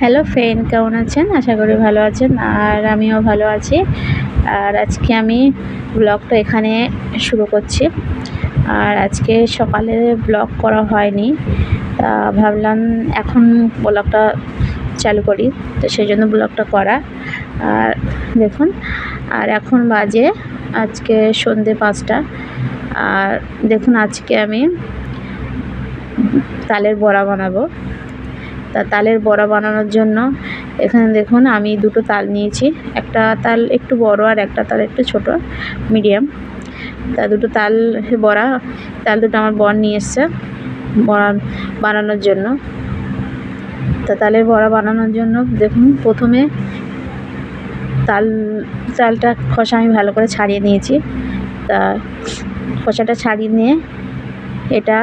Hello friend কেমন আছেন? আশা করি ভালো আছেন, আর আমিও ভালো আছি। আর আজকে আমি ব্লগটা এখানে শুরু করছি। আর আজকে সকালে ব্লগ করা হয়নি, তা ভাবলাম এখন ব্লগটা চালু করি, তো সেই জন্য ব্লগটা করা। আর দেখুন, আর এখন বাজে আজকে সন্ধে পাঁচটা। আর দেখুন, আজকে আমি তালের বড়া বানাবো। তা তালের বড়া বানানোর জন্য। এখানে দেখুন আমি দুটো তাল নিয়েছি। একটা তাল একটু বড় আর একটা তাল একটু ছোট, মিডিয়াম। তা দুটো তাল বড়া, তাল দুটো আমার বর নিয়ে এসছে বড়া বানানোর জন্য। তা তালের বড়া বানানোর জন্য দেখুন প্রথমে তাল চালটা খসা আমি ভালো করে ছাড়িয়ে নিয়েছি। তা খোসাটা ছাড়িয়ে নিয়ে এটা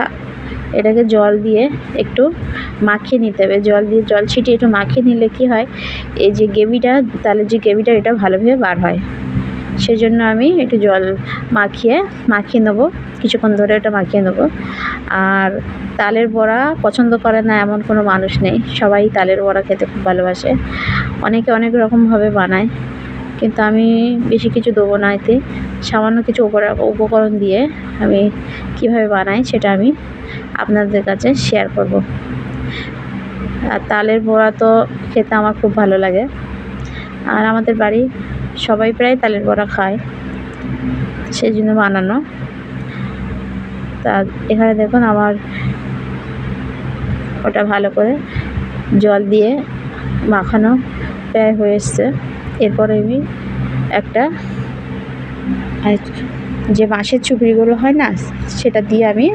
এটাকে জল দিয়ে একটু মাখিয়ে নিতে হবে। জল দিয়ে জল ছিটিয়ে একটু মাখিয়ে নিলে কী হয়, এই যে গ্রেভিটা, তাহলে যে গ্রেভিটা, এটা ভালোভাবে বার হয়। সেই জন্য আমি একটু জল মাখিয়ে মাখিয়ে নেব। কিছুক্ষণ ধরে এটা মাখিয়ে নেব। আর তালের বড়া পছন্দ করে না এমন কোনো মানুষ নেই। সবাই তালের বড়া খেতে খুব ভালোবাসে। অনেকে অনেক রকমভাবে বানায়। কিন্তু আমি বেশি কিছু দেবো না এতে। সামান্য কিছু উপকরণ দিয়ে আমি কীভাবে বানাই সেটা আমি আপনাদের কাছে শেয়ার করব। আর তালের বড়া তো খেতে আমার খুব ভালো লাগে। আর আমাদের বাড়ি সবাই প্রায় তালের বড়া খায় সেই জন্য বানানো। তা এখানে দেখুন আমার ওটা ভালো করে জল দিয়ে মাখানো প্রায় হয়ে এসছে। এরপরে আমি একটা যে বাঁশের চুপড়িগুলো হয় না, সেটা দিয়ে আমি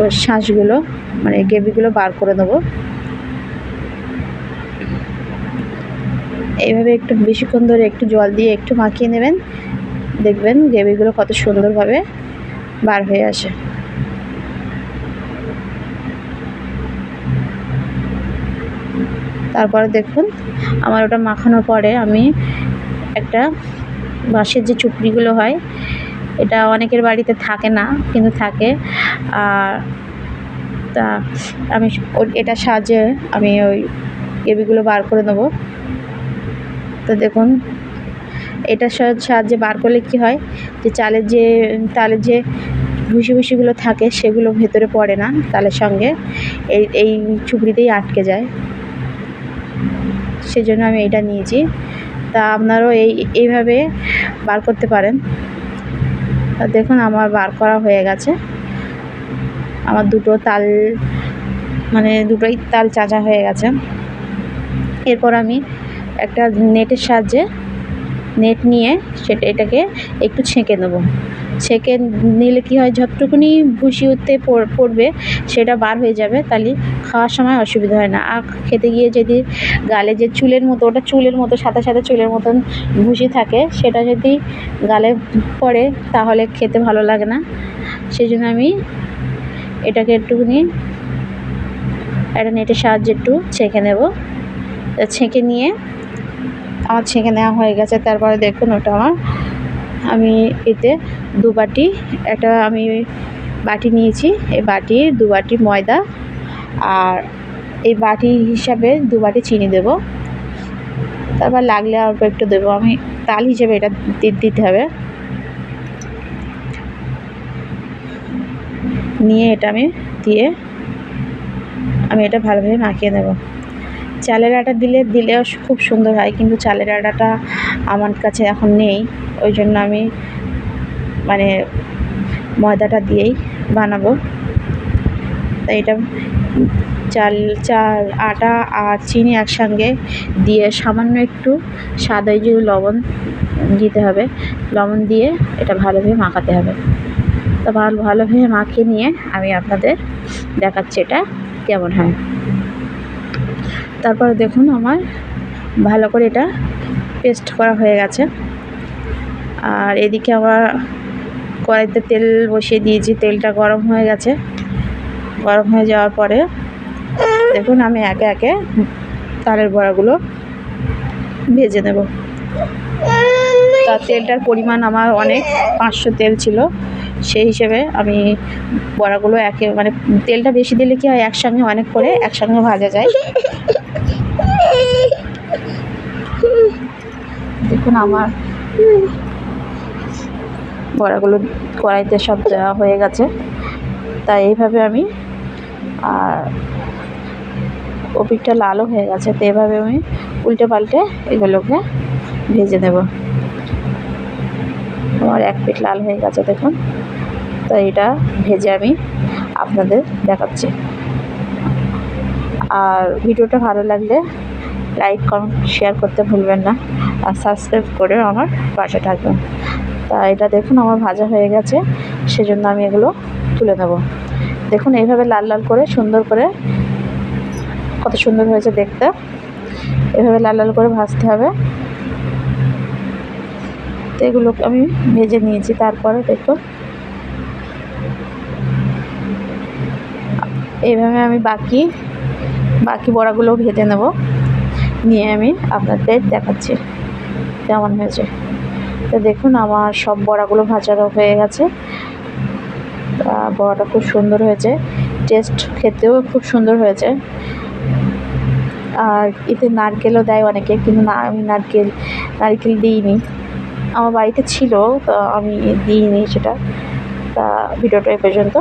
ওর শাঁসগুলো মানে গ্রেভিগুলো বার করে দেবো এইভাবে একটু বেশিক্ষণ ধরে একটু জল দিয়ে একটু মাখিয়ে নেবেন। দেখবেন গ্রেভিগুলো কত সুন্দরভাবে বার হয়ে আসে। তারপরে দেখুন, আমার ওটা মাখানোর পরে আমি একটা বাঁশের যে চুপড়িগুলো হয় এটা অনেকের বাড়িতে থাকে না, কিন্তু থাকে। আর তা আমি এটার সাহায্যে আমি ওই গ্রেভিগুলো বার করে নেব। তো দেখুন এটার সাহায্যে বার করলে কী হয় যে চালের যে, তালের যে ভুসি ভুসিগুলো থাকে সেগুলো ভেতরে পড়ে না তালের সঙ্গে। এই এই চুপড়িতেই আটকে যায়। সেজন্য আমি এটা নিয়েছি। তা আপনারাও এই, এইভাবে বার করতে পারেন। দেখুন, আমার বার করা হয়ে গেছে। আমার দুটো তাল মানে দুটোই তাল চাচা হয়ে গেছে। এরপর আমি একটা নেটের সাহায্যে নেট নিয়ে সেটা এটাকে একটু ছেঁকে নেব। ছেঁকে নিলে কী হয়, যতটুকুনি ভুসি উঠতে পড়বে সেটা বার হয়ে যাবে, তাহলে খাওয়ার সময় অসুবিধা হয় না। আর খেতে গিয়ে যদি গালে যে চুলের মতো, ওটা চুলের মতো সাথে সাথে চুলের মতন ভুসি থাকে, সেটা যদি গালে পড়ে তাহলে খেতে ভালো লাগে না। সেই জন্য আমি এটাকে একটুখানি একটা নেটের সাহায্যে একটু ছেঁকে নেব। ছেঁকে নিয়ে আমার ছেঁকে নেওয়া হয়ে গেছে, তারপরে দেখুন ওটা আমার। আমি এতে দু বাটি, একটা আমি বাটি নিয়েছি, এই বাটি, দু বাটি ময়দা, আর এই বাটি হিসাবে দু বাটি চিনি দেবো। তারপর লাগলে অল্প একটু দেবো, আমি তাল হিসেবে এটা দিতে হবে। নিয়ে এটা আমি দিয়ে, আমি এটা ভালোভাবে মাখিয়ে নেব। চালের আটা দিলে, দিলেও খুব সুন্দর হয়, কিন্তু চালের আটাটা আমার কাছে এখন নেই। ওই জন্য আমি মানে ময়দাটা দিয়েই বানাবো। তাই এটা চাল চাল, আটা আর চিনি একসঙ্গে দিয়ে সামান্য একটু স্বাদ যে লবণ দিতে হবে। লবণ দিয়ে এটা ভালোভাবে মাখাতে হবে। তো ভালো, ভালোভাবে মাখিয়ে নিয়ে আমি আপনাদের দেখাচ্ছি এটা কেমন হয়। তারপরে দেখুন আমার ভালো করে এটা পেস্ট করা হয়ে গেছে। আর এদিকে আবার কড়াইতে তেল বসিয়ে দিয়েছি, তেলটা গরম হয়ে গেছে। গরম হয়ে যাওয়ার পরে দেখুন আমি একে একে তালের বড়াগুলো ভেজে নেব। তার তেলটার পরিমাণ আমার অনেক, পাঁচশো তেল ছিল। সেই হিসেবে আমি বড়াগুলো একে মানে তেলটা বেশি দিলে কি হয়, একসঙ্গে অনেক করে একসঙ্গে ভাজা যায়। দেখুন আমার বড়াগুলো কড়াইতে সব দেওয়া হয়ে গেছে। তাই এইভাবে আমি আর ওপিকটা লালও হয়ে গেছে, তো এভাবে আমি উল্টে পাল্টে এগুলোকে ভেজে নেব আমার এক পিঠ লাল হয়ে গেছে দেখুন। তো এটা ভেজে আমি আপনাদের দেখাচ্ছি। আর ভিডিওটা ভালো লাগলে লাইক কমেন্ট শেয়ার করতে ভুলবেন না। আর সাবস্ক্রাইব করে আমার পাশে থাকবেন। তা এটা দেখুন, আমার ভাজা হয়ে গেছে। সেজন্য আমি এগুলো তুলে নেব। দেখুন, এইভাবে লাল লাল করে সুন্দর করে, কত সুন্দর হয়েছে দেখতে। এভাবে লাল লাল করে ভাজতে হবে। তো এগুলোকে আমি ভেজে নিয়েছি। তারপরে দেখুন, এইভাবে আমি বাকি বাকি বড়াগুলো ভেজে নেব। নিয়ে আমি আপনাদের দেখাচ্ছি, কেমন হয়েছে। তো দেখুন, আমার সব বড়াগুলো ভাজা হয়ে গেছে। বড়াটা খুব সুন্দর হয়েছে। টেস্ট খেতেও খুব সুন্দর হয়েছে। আর এতে নারকেলও দেয় অনেকে, কিন্তু না, আমি নারকেল নারকেল দিইনি। আমার বাড়িতে ছিল, তো আমি দিইনি সেটা। তা, ভিডিওটা এ পর্যন্ত।